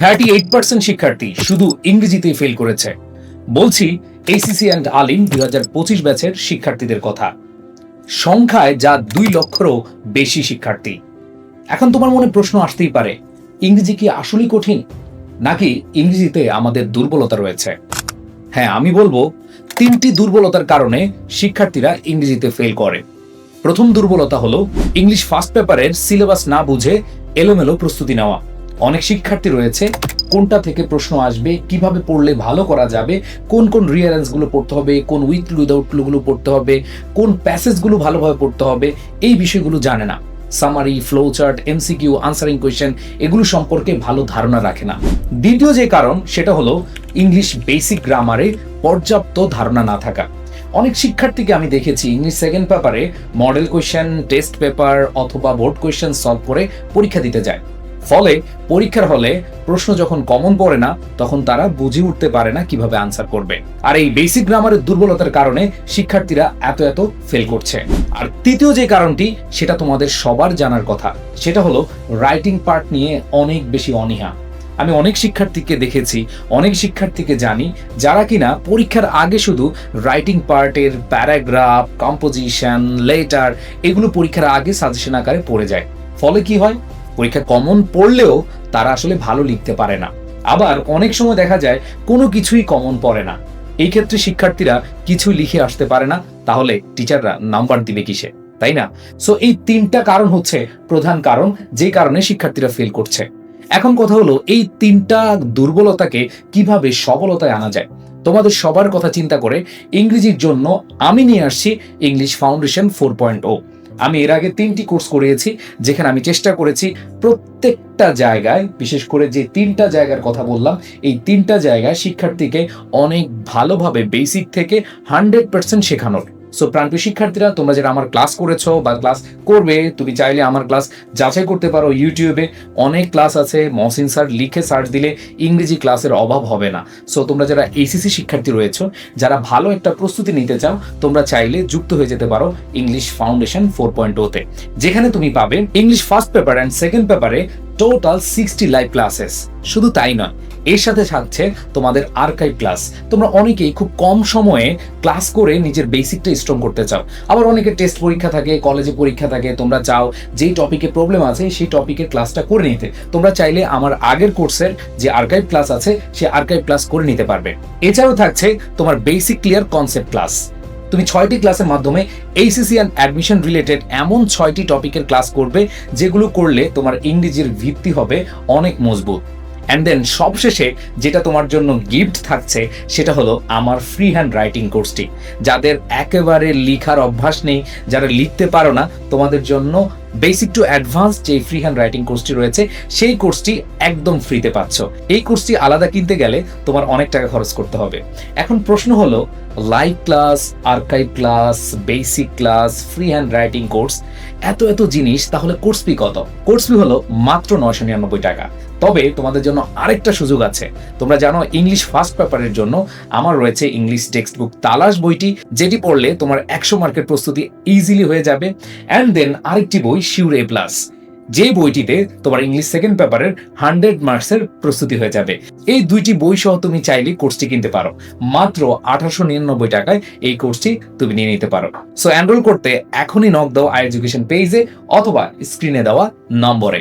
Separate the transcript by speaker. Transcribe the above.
Speaker 1: Thirty eight percent শিক্ষার্থী শুধু ইংরেজিতেই fail করেছে। বলছি এইসিসি অ্যান্ড আলিম দুই হাজার পঁচিশ ব্যাচের শিক্ষার্থীদের কথা। সংখ্যায় যা দুই লক্ষেরও বেশি শিক্ষার্থী। এখন তোমার মনে প্রশ্ন আসতেই পারে, ইংরেজি কি আসলেই কঠিন? নাকি ইংরেজিতে আমাদের দুর্বলতা রয়েছে? হ্যাঁ আমি বলব তিনটি দুর্বলতার কারণে শিক্ষার্থীরা ইংরেজিতে ফেল করে। প্রথম দুর্বলতা হলো ইংলিশ ফার্স্ট পেপারের সিলেবাস না বুঝে এলোমেলো প্রস্তুতি নেওয়া। অনেক শিক্ষার্থী রয়েছে, কোনটা থেকে প্রশ্ন আসবে, কীভাবে পড়লে ভালো করা যাবে, কোন কোন রিয়ারেন্সগুলো পড়তে হবে, কোন উইথ উইদাউট ক্লুগুলো পড়তে হবে, কোন প্যাসেজগুলো ভালোভাবে পড়তে হবে, এই বিষয়গুলো জানে না। Summary flow chart MCQ answering question এগুলো সম্পর্কে ভালো ধারণা রাখে না। দ্বিতীয় যে কারণ, সেটা হলো ইংলিশ বেসিক গ্রামারে পর্যাপ্ত ধারণা না থাকা। অনেক শিক্ষার্থীকে আমি দেখেছি ইংলিশ সেকেন্ড পেপারে মডেল কোয়েশ্চেন টেস্ট পেপার অথবা বোর্ড কোয়েশ্চেন সলভ করে পরীক্ষা দিতে যায়। ফলে পরীক্ষার হলে প্রশ্ন যখন কমন পড়ে না, তখন তারা বুঝে উঠতে পারে না কীভাবে আনসার করবে। আর এই বেসিক গ্রামারের দুর্বলতার কারণে শিক্ষার্থীরা এত এত ফেল করছে। আর তৃতীয় যে কারণটি, সেটা তোমাদের সবার জানার কথা, সেটা হলো রাইটিং পার্ট নিয়ে অনেক বেশি অনীহা। আমি অনেক শিক্ষার্থীকে দেখেছি, অনেক শিক্ষার্থীকে জানি, যারা কিনা পরীক্ষার আগে শুধু রাইটিং পার্টের প্যারাগ্রাফ কম্পোজিশন লেটার এগুলো পরীক্ষার আগে সাজেশন আকারে পড়ে যায়। ফলে কি হয়? পরীক্ষা কমন পড়লেও তারা আসলে ভালো লিখতে পারে না। আবার অনেক সময় দেখা যায় কোনো কিছুই কমন পড়ে না। এই ক্ষেত্রে শিক্ষার্থীরা কিছু লিখে আসতে পারে না, তাহলে টিচাররা নাম্বার দিবে কিসে, তাই না? সো এই তিনটা কারণ হচ্ছে প্রধান কারণ, যে কারণে শিক্ষার্থীরা ফেল করছে। এখন কথা হলো, এই তিনটা দুর্বলতাকে কীভাবে সবলতায় আনা যায়? তোমাদের সবার কথা চিন্তা করে ইংরেজির জন্য আমি নিয়ে আসছি ইংলিশ ফাউন্ডেশন ফোর পয়েন্ট ও আমি এর আগে তিনটি কোর্স করেছি যেখানে আমি চেষ্টা করেছি প্রত্যেকটা জায়গায়, বিশেষ করে যে তিনটা জায়গার কথা বললাম, এই তিনটা জায়গায় শিক্ষার্থীকে অনেক ভালোভাবে বেসিক থেকে হান্ড্রেড পার্সেন্ট শেখানোর। সো প্রাণপ্রিয় শিক্ষার্থীরা, তোমরা যারা আমার ক্লাস করেছ বা ক্লাস করবে, তুমি চাইলে আমার ক্লাস যাচাই করতে পারো ইউটিউবে অনেক ক্লাস আছে, মহসিন স্যার লিখে সার্চ দিলে ইংরেজি ক্লাসের অভাব হবে না। সো তোমরা যারা এসিসি শিক্ষার্থী রয়েছো, যারা ভালো একটা প্রস্তুতি নিতে চাও, তোমরা চাইলে যুক্ত হয়ে যেতে পারো ইংলিশ ফাউন্ডেশন ফোর পয়েন্ট ওতে যেখানে তুমি পাবে English first paper and second পেপারে টোটাল সিক্সটি লাইভ ক্লাসেস শুধু তাই নয় এর সাথে থাকছে তোমাদের আর্কাইভ ক্লাস তোমরা অনেকেই খুব কম সময়ে ক্লাস করে নিজের বেসিকটা স্ট্রং করতে চাও। আবার অনেকে টেস্ট পরীক্ষা থাকে কলেজে পরীক্ষা থাকে, তোমরা চাও যেই টপিকে প্রবলেম আছে, সেই টপিকের ক্লাসটা করে নিতে। তোমরা চাইলে আমার আগের কোর্সের যে আর্কাইভ ক্লাস আছে সেই আর্কাইভ ক্লাস করে নিতে পারবে। এছাড়াও থাকছে তোমার বেসিক ক্লিয়ার কনসেপ্ট ক্লাস তুমি ছয়টি ক্লাসের মাধ্যমে এইসিসি অ্যান্ড অ্যাডমিশন রিলেটেড এমন ছয়টি টপিকের ক্লাস করবে, যেগুলো করলে তোমার ইংরেজির ভিত্তি হবে অনেক মজবুত। অ্যান্ড দেন সবশেষে যেটা তোমার জন্য গিফট থাকছে, সেটা হলো আমার ফ্রি হ্যান্ড রাইটিং কোর্সটি যাদের একেবারে লিখার অভ্যাস নেই, যারা লিখতে পারো না, তোমাদের জন্য বেসিক টু অ্যাডভান্স যে ফ্রি হ্যান্ড রাইটিং কোর্সটি রয়েছে, সেই কোর্সটি একদম ফ্রিতে পাচ্ছ। এই কোর্সটি আলাদা কিনতে গেলে তোমার অনেক টাকা খরচ করতে হবে। এখন প্রশ্ন হলো live class archive class basic class free hand writing course এত এত জিনিস, তাহলে কোর্স ফি কত? কোর্স ফি হলো মাত্র নয়শো নিরানব্বই টাকা। তবে তোমাদের জন্য আরেকটা সুযোগ আছে। তোমরা জানো ইংলিশ ফার্স্ট পেপারের জন্য আমার রয়েছে ইংলিশ টেক্সট বুক তালাশ বইটি, যেটি পড়লে তোমার একশো মার্কের প্রস্তুতি ইজিলি হয়ে যাবে। অ্যান্ড দেন আরেকটি বই শিউর এ প্লাস যে বইটিতে তোমার ইংলিশ সেকেন্ড পেপারের হান্ড্রেড মার্কসের প্রস্তুতি হয়ে যাবে। এই দুইটি বই সহ তুমি চাইলে কোর্সটি কিনতে পারো। মাত্র আঠারোশো নিরানব্বই টাকায় এই কোর্সটি তুমি নিয়ে নিতে পারো। সো এনরোল করতে এখনই নক দাও আই এডুকেশন পেজে অথবা স্ক্রিনে দেওয়া নম্বরে।